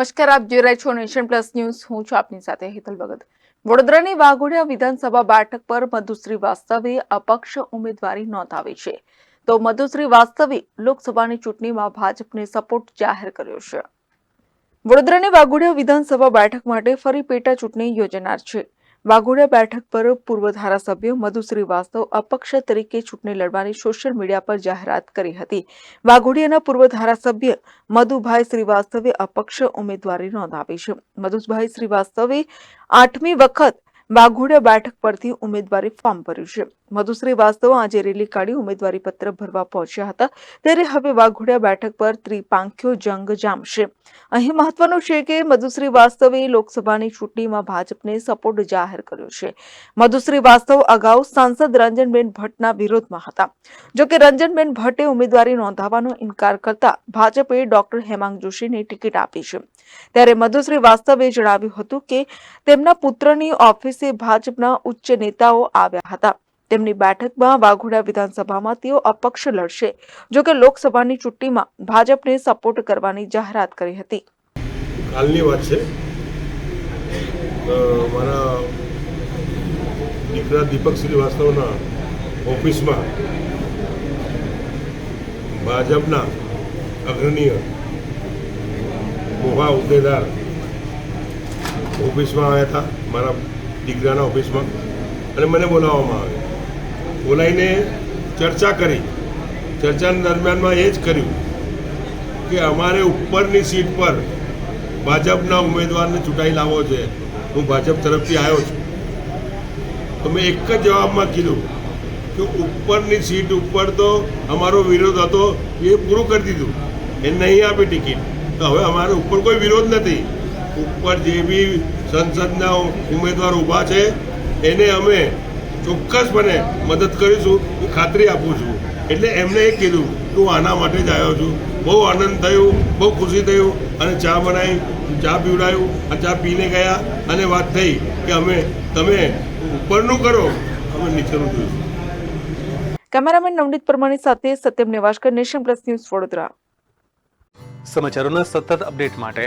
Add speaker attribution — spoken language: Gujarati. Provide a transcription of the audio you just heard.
Speaker 1: નમસ્કાર, આપ જોઈ રહ્યા છો નેશન પ્લસ ન્યૂઝ. હું છું આપની સાથે હેતલ ભગત. વડોદરાની વાઘોડિયા વિધાનસભા બેઠક પર મધુશ્રી વાસ્તવે અપક્ષ ઉમેદવારી નોંધાવી છે. તો મધુશ્રી વાસ્તવે લોકસભાની ચૂંટણીમાં ભાજપને સપોર્ટ જાહેર કર્યો છે. વડોદરાની વાઘોડિયા વિધાનસભા બેઠક માટે ફરી પેટા ચૂંટણી યોજાનાર છે. વાઘોડિયા બેઠક પર પૂર્વ ધારાસભ્ય મધુ શ્રીવાસ્તવ અપક્ષ તરીકે ચૂંટણી લડવાની સોશિયલ મીડિયા પર જાહેરાત કરી હતી. વાઘોડિયાના પૂર્વ ધારાસભ્ય મધુભાઈ શ્રીવાસ્તવે અપક્ષ ઉમેદવારી નોંધાવી છે. મધુભાઈ શ્રીવાસ્તવે આઠમી વખત વાઘોડિયા બેઠક પરથી ઉમેદવારી ફોર્મ ભર્યું છે. મધુ શ્રીવાસ્તવ આજે રેલી કાઢી ઉમેદવારી પત્ર ભરવા પહોંચ્યા હતા. ત્યારે હવે વાઘોડિયા બેઠક પર ત્રિપાંખ્યો જંગ જામશે. અહીં મહત્વનું છે કે મધુશ્રી વાસ્તવે લોકસભાની ચૂંટણીમાં ભાજપને સપોર્ટ જાહેર કર્યો છે. મધુશ્રી વાસ્તવ અગાઉ સાંસદ રંજનબેન ભટ્ટના વિરોધમાં હતા. જોકે રંજનબેન ભટ્ટે ઉમેદવારી નોંધાવવાનો ઇનકાર કરતા ભાજપે ડોક્ટર હેમાંગ જોશીને ટિકિટ આપી છે. ત્યારે મધુશ્રી વાસ્તવે જણાવ્યું હતું કે તેમના પુત્રની ઓફિસે ભાજપના ઉચ્ચ નેતાઓ આવ્યા હતા. તેમની બેઠકમાં વાઘોડા વિધાનસભામાં તેઓ અપક્ષ લડશે જોકે લોકસભાની ચૂંટણીમાં ભાજપને સપોર્ટ કરવાની જાહેરાત કરી હતી.
Speaker 2: કાલની વાત છે. મારા દીકરા દીપક શ્રીવાસ્તવના ઓફિસમાં ભાજપના અગ્રણીય મોહા ઉદ્દેદાર ઓફિસમાં આવ્યા હતા. મારા દીકરાના ઓફિસમાં અને મને બોલાવવામાં આવ્યો બોલાવીને ચર્ચા કરી. ચર્ચાના દરમિયાનમાં એ જ કર્યું કે અમારે ઉપરની સીટ પર ભાજપના ઉમેદવારને ચૂંટાઈ લાવવો છે. હું ભાજપ તરફથી આવ્યો છું. તો મેં એક જ જવાબમાં કીધું કે ઉપરની સીટ ઉપર તો અમારો વિરોધ હતો એ પૂરું કરી દીધું. એ નહીં આપી ટિકિટ. તો હવે અમારે ઉપર કોઈ વિરોધ નથી. ઉપર જે બી સંસદના ઉમેદવાર ઊભા છે એને અમે ચોક્કસપણે મદદ કરીશું હું ખાતરી આપું છું. એટલે એમને એ કીધું તું આના માટે જ આવ્યો છું. બહુ આનંદ થયું બહુ ખુશી થયું અને ચા બનાવી ચા પીવડાયું આ ચા પીને ગયા અને વાત થઈ કે અમે તમે ઉપરનું કરો અમે નીચેનું જોઈશું.
Speaker 1: કેમેરામેન નવનીત પરમાણી સાથે Satyam Niwaskar nation plus news Vadodara.
Speaker 3: સમાચારોના સતત અપડેટ માટે